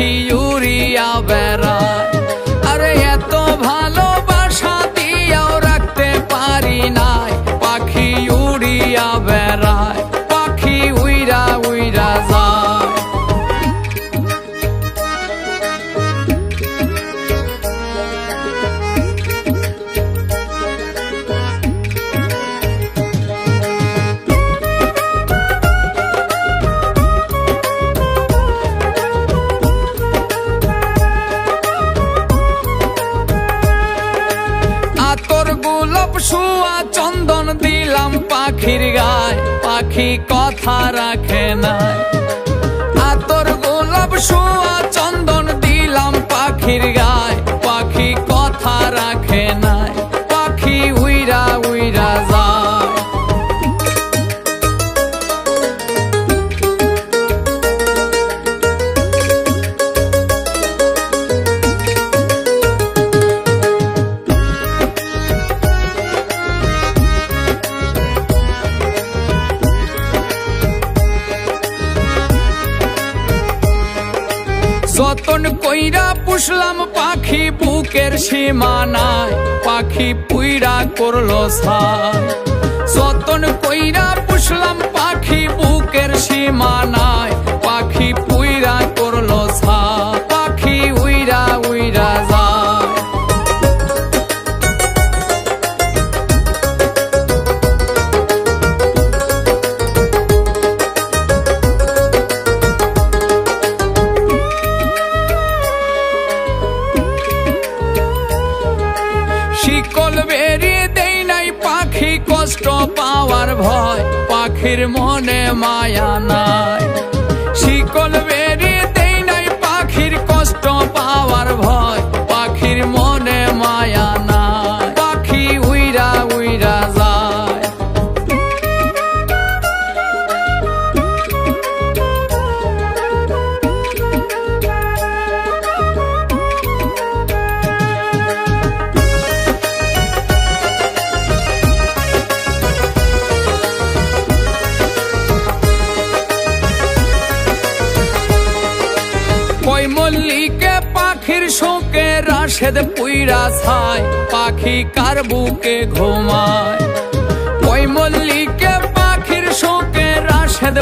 que you পাখির গায় পাখি কথা রাখে নাই। আতর গোলাপ শুয়া যতন কইরা পুষলাম পাখি বুকের সীমানায়, পাখি পুইরা করল ছাই। যতন কইরা পুষলাম পাখি বুকের সীমানায় শিকল বেরিয়ে দেই নাই পাখি কষ্ট পাওয়ার ভয়। পাখির মনে মায়া নাই। মল্লিকে পাখির শোকে রাশেদ পুইরা ছায়, পাখি কার বুকে ঘুমায়? ওই মল্লিকে পাখির শোকে রাশেদ